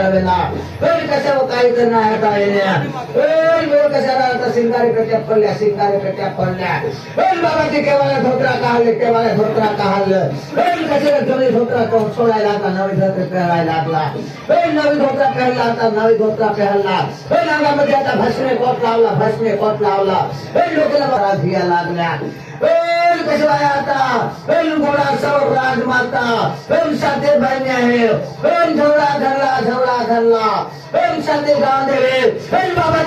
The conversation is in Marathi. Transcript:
करावेला पण कशावर काय करणार नाही आता येण्या? पण वेळ कशाला आता सिंगारे कट्या पडल्या सिंगारे कट्या पडल्या. पण बाबाची केव्हा धोत्रा काढले केव्हा धोत्रा काढलं. पण कशाला जुनी धोत्रा सोडायला आता नवी धोत्र पेरायला लागला. पण नवी धोत्रा पेरला आता नवी धोत्रा पेरला. पण अंगामध्ये आता भस्मे कोट लावला भस्मे कोट लावला. पण लोकांना बरा धिया लागल्या. पण कशाला आता पण घोडा सौ राजमाता पण साथे बहिणी आहे पण झवळा धरला झवळा धरला पण साथे गाव देवे पण बाबाच्या दरबाराला उड्या घाला